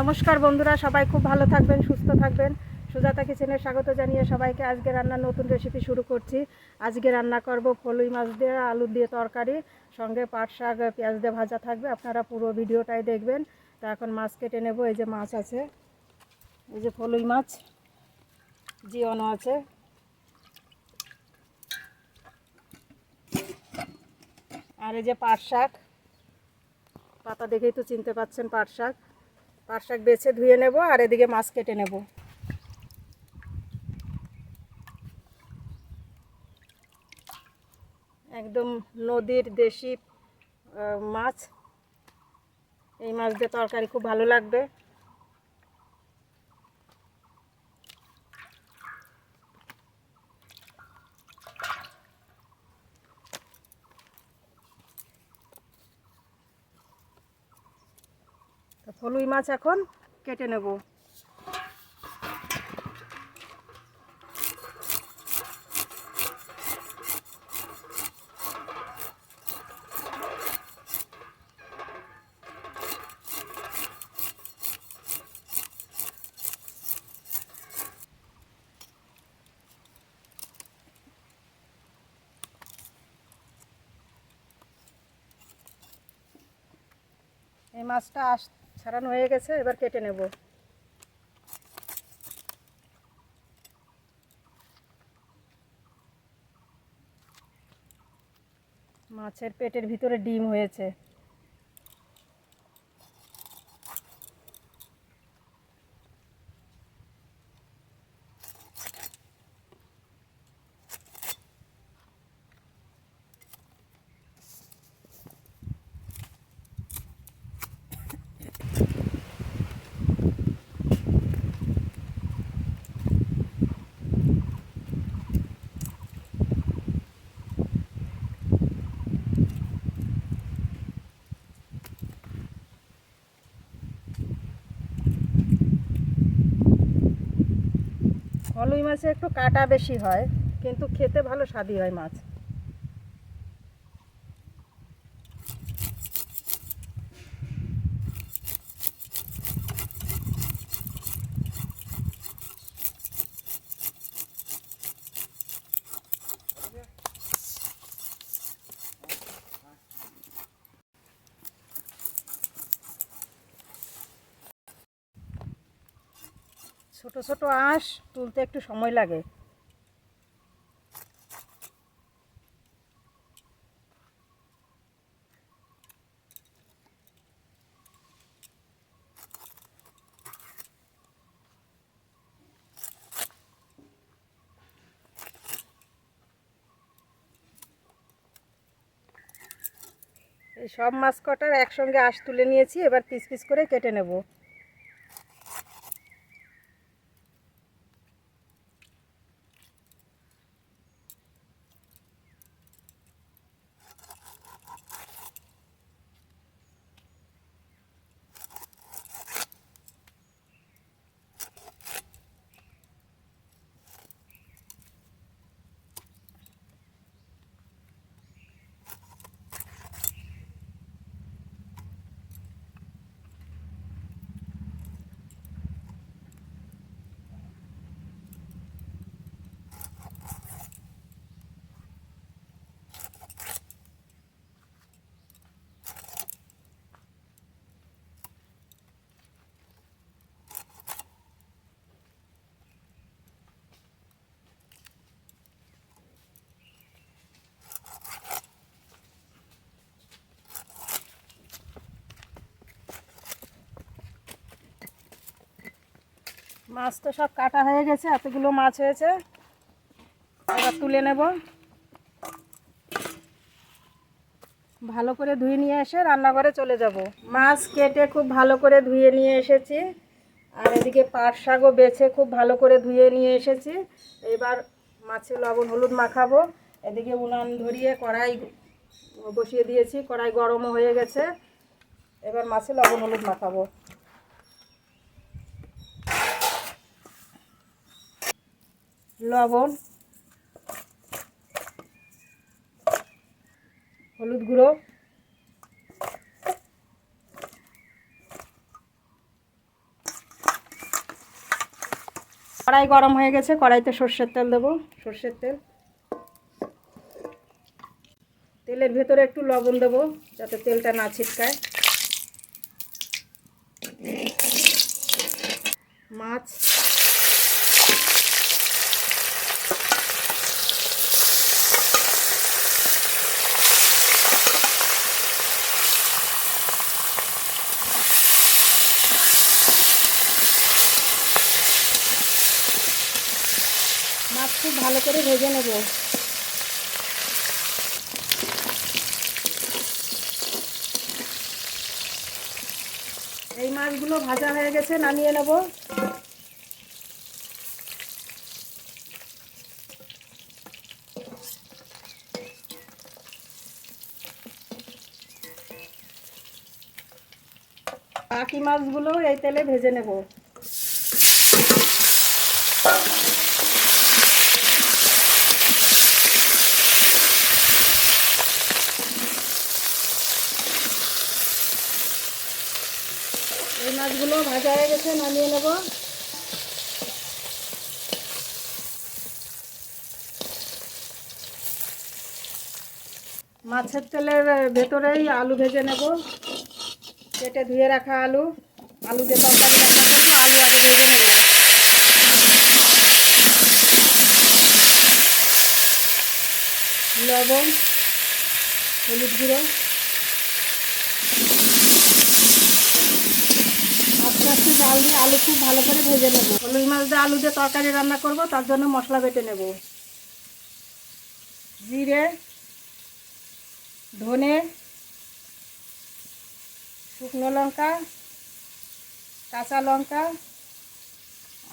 নমস্কার বন্ধুরা, সবাই খুব ভালো থাকবেন, সুস্থ থাকবেন। সুজাতা কিচেনে স্বাগত জানিয়ে সবাইকে আজকে রান্নার নতুন রেসিপি শুরু করছি। আজকে রান্না করব ফলুই মাছ দিয়ে, আলু দিয়ে তরকারি, সঙ্গে পাট শাক, পেঁয়াজ দিয়ে ভাজা থাকবে। আপনারা পুরো ভিডিওটাই দেখবেন। তো এখন মাছ কেটে নেব, এই যে মাছ আছে। এই যে ফলুই মাছ, জিওনো আছে। আর এই যে পাট শাক, পাতা দেখেই তো চিনতে পাচ্ছেন পাট শাক। পাট শাক বেছে ধুয়ে নেব আর এদিকে মাছ কেটে নেব। একদম নদীর দেশি মাছ। এই মাছ দিয়ে তরকারি খুব ভালো লাগবে। তো ফলুই মাছ এখন কেটে নেব। এই মাছটা আস ছাড়ানো হয়ে গেছে এবার কেটে নেব। মাছের পেটের ভিতরে ডিম হয়েছে। ফলুই মাছে একটু কাটা বেশি হয় কিন্তু খেতে ভালো স্বাদই হয় মাছ। ছোট ছোট আঁশ তুলতে একটু সময় লাগে। এই সব মাছ কটার একসঙ্গে আঁশ তুলে নিয়েছি, এবার পিস পিস করে কেটে নেব। মাছ তো সব কাটা হয়ে গেছে, এতগুলো মাছ হয়েছে। এবার তুলে নেব। ভালো করে ধুয়ে নিয়ে এসে রান্নাঘরে চলে যাব। মাছ কেটে খুব ভালো করে ধুয়ে নিয়ে এসেছি। আর এদিকে পাট শাকও বেছে খুব ভালো করে ধুয়ে নিয়ে এসেছি। এবার মাছে লবণ হলুদ মাখাবো। এদিকে উনান ধরিয়ে কড়াই বসিয়ে দিয়েছি, কড়াই গরমও হয়ে গেছে। এবার মাছে লবণ হলুদ মাখাবো। লবণ, হলুদ গুঁড়ো, কড়াই গরম হয়ে গেছে, কড়াইতে সর্ষের তেল দেবো, সর্ষের তেল। তেলের ভেতরে একটু লবণ দেবো, যাতে তেলটা না ছিটকায়। মাছ মাছ খুব ভালো করে ভেজে নেব। এই মাছগুলো ভাজা হয়ে গেছে, নামিয়ে নেব। বাকি মাছগুলো এই তেলে ভেজে নেব এই মাছগুলো ভাজা হয়ে গেছে, নামিয়ে নেব। মাছের তেলের ভেতরেই আলু ভেজে নেব। কেটে ধুয়ে রাখা আলু। আলু দিয়ে তরকারি রান্না করব আলু আগে ভেজে নেব। লবণ, হলুদ গুঁড়ো। আস্তে জাল দিয়ে আলু খুব ভালো করে ভেজে নেব। হলুদ মাছ দিয়ে আলু দিয়ে তরকারি রান্না করব, তার জন্য মশলা বেটে নেব। জিরে, ধনে, শুকনো লঙ্কা, কাঁচা লঙ্কা,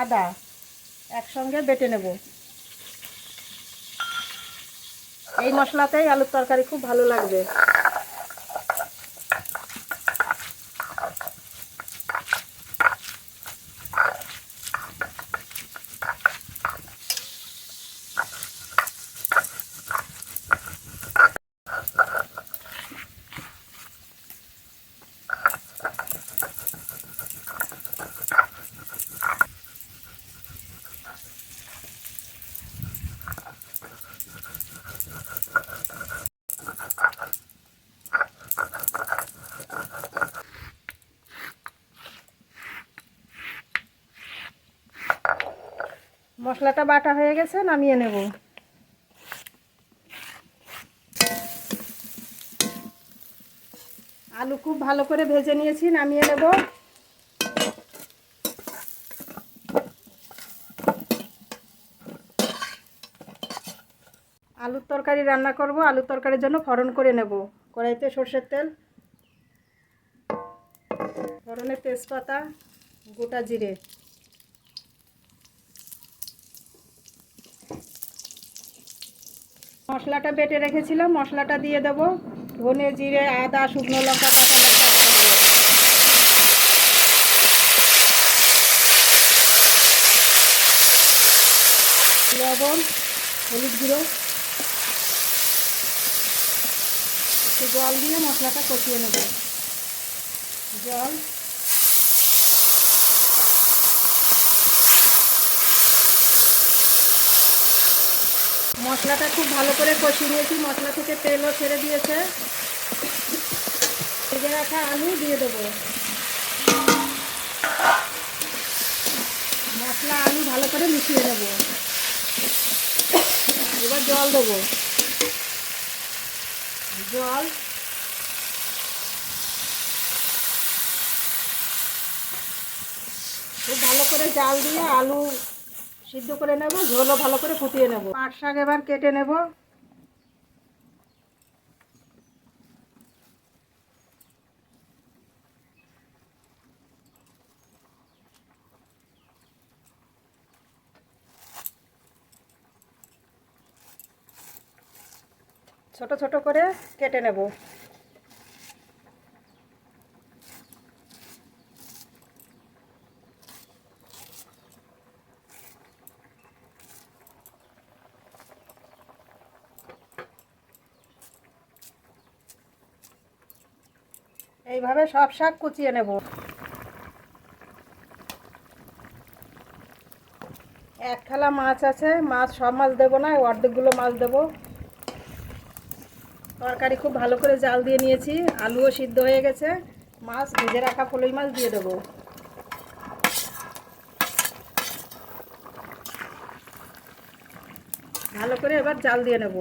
আদা একসঙ্গে বেটে নেব। এই মশলাতেই আলুর তরকারি খুব ভালো লাগবে। মশলাটা বাটা হয়ে গেছে, নামিয়ে নেব। আলু খুব ভালো করে ভেজে নিয়েছি, নামিয়ে নেব। আলুর তরকারি রান্না করব, আলুর তরকারির জন্য ফড়ন করে নেব, কড়াইতে সর্ষের তেল ফড়নের তেজপাতা, গোটা জিরে। মশলাটা বেটে রেখেছিলাম, মশলাটা দিয়ে দেবো। ধনে জিরে, আদা, শুকনো লঙ্কা, কাঁচা লঙ্কা। লবণ, হলুদ গুঁড়ো। একটু জল দিয়ে মশলাটা কষিয়ে নেব। জল। মশলাটা খুব ভালো করে কষিয়ে নিয়েছি। মশলা থেকে তেলও ছেড়ে দিয়েছে। ভেজে রাখা আলু দিয়ে দেবো। মশলা আলু ভালো করে মিশিয়ে নেব। এবার জল দেবো। জল। খুব ভালো করে জাল দিয়ে আলু সিদ্ধ করে নেব, ঝোলও ভালো করে ফুটিয়ে নেব। পাট শাক এবার কেটে নেব। ছোট ছোট করে কেটে নেব। এইভাবে সব শাক কুচিয়ে নেব। এক থালা মাছ আছে, মাছ সব মাছ দেবো না অর্ধেকগুলো মাছ দেবো। তরকারি খুব ভালো করে জাল দিয়ে নিয়েছি, আলুও সিদ্ধ হয়ে গেছে। মাছ ভেজে রাখা ফলই মাছ দিয়ে দেবো। ভালো করে এবার জাল দিয়ে নেব।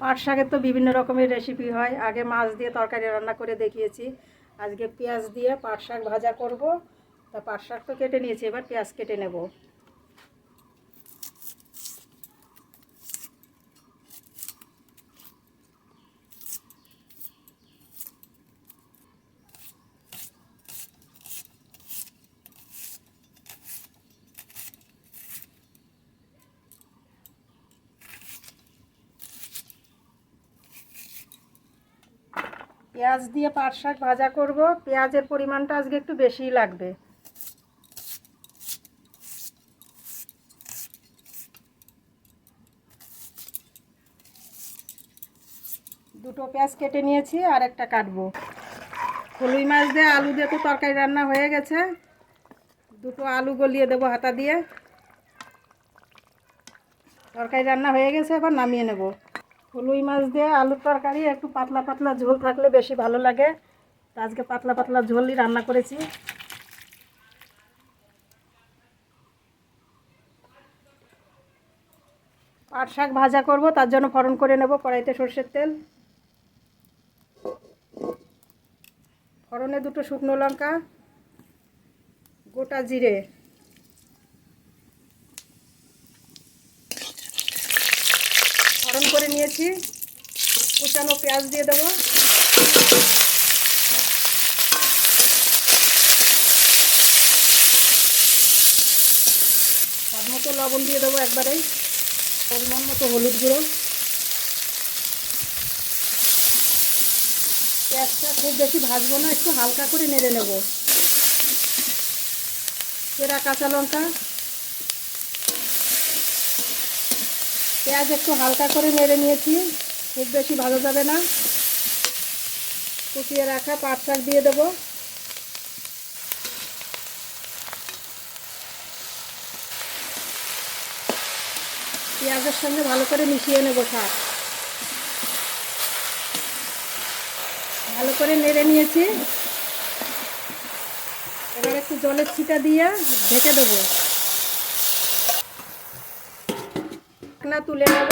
পাট শাকের তো বিভিন্ন রকমের রেসিপি হয়। আগে মাছ দিয়ে তরকারি রান্না করে দেখিয়েছি। আজকে পেঁয়াজ দিয়ে পাট শাক ভাজা করব। তা পাট শাক তো কেটে নিয়েছি, এবার পেঁয়াজ কেটে নেব। পেঁয়াজ দিয়ে পাট শাক ভাজা করব। পেঁয়াজের পরিমাণটা আজকে একটু বেশিই লাগবে। দুটো পেঁয়াজ কেটে নিয়েছি আর একটা কাটবো। কলুই মাছ দিয়ে আলু দিয়ে তো তরকারি রান্না হয়ে গেছে। দুটো আলু গলিয়ে দেবো হাতা দিয়ে। তরকারি রান্না হয়ে গেছে, এবার নামিয়ে নেব। কলুই মাছ দিয়ে আলুর তরকারি, একটু পাতলা পাতলা ঝোল থাকলে বেশি ভালো লাগে। আজকে পাতলা পাতলা ঝোলই রান্না করেছি। পাট শাক ভাজা করব, তার জন্য ফরন করে নেব কড়াইতে সর্ষের তেল। ফরনে দুটো শুকনো লঙ্কা, গোটা জিরে ফরন করে নিয়েছি। কুচানো পেঁয়াজ দিয়ে দেবো। স্বাদ মতো লবণ দিয়ে দেবো একবারেই পরিমাণ মতো হলুদ গুঁড়ো। পেঁয়াজটা খুব বেশি ভাজবো না, একটু হালকা করে নেড়ে নেব। চেরা কাঁচা লঙ্কা। পেঁয়াজ একটু হালকা করে নেড়ে নিয়েছি, খুব বেশি ভালো যাবে না। কুচিয়ে রাখা পাট শাক দিয়ে দেবো। পেঁয়াজের সঙ্গে ভালো করে মিশিয়ে নেব শাক। ভালো করে নেড়ে নিয়েছি। এবার একটু জলের ছিটা দিয়ে ঢেকে দেবো। না তুলে নেব।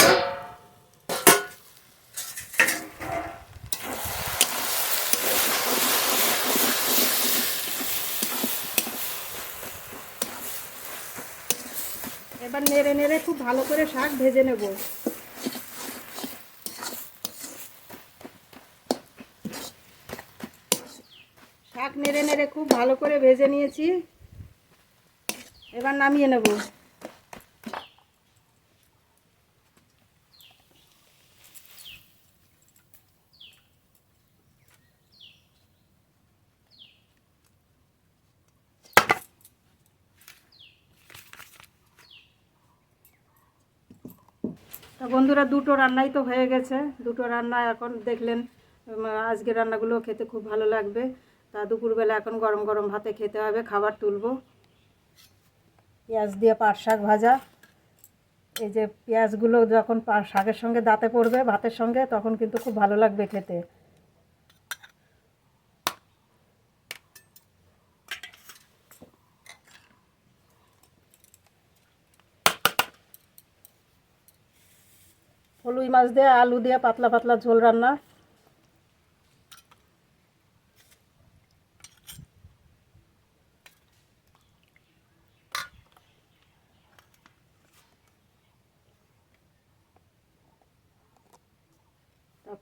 এবার নেড়ে নেড়ে খুব ভালো করে শাক ভেজে নেব। শাক নেড়ে নেড়ে খুব ভালো করে ভেজে নিয়েছি। এবার নামিয়ে নেব। বন্ধুরা, দুটো রান্নাই তো হয়ে গেছে। দুটো রান্না এখন দেখলেন আজকে রান্নাগুলো খেতে খুব ভালো লাগবে। তা দুপুরবেলা এখন গরম গরম ভাতে খেতে হবে, খাবার তুলব। পেঁয়াজ দিয়ে পাট শাক ভাজা। এই যে পেঁয়াজগুলো যখন শাকের সঙ্গে দাঁতে পড়বে, ভাতের সঙ্গে, তখন কিন্তু খুব ভালো লাগবে খেতে। ফলুই মাছ দিয়ে, আলু দিয়ে পাতলা পাতলা ঝোল রান্না।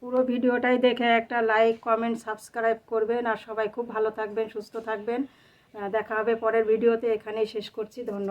পুরো ভিডিওটাই দেখে একটা লাইক, কমেন্ট, সাবস্ক্রাইব করবেন। আর সবাই খুব ভালো থাকবেন, সুস্থ থাকবেন। দেখা হবে পরের ভিডিওতে। এখানেই শেষ করছি। ধন্যবাদ।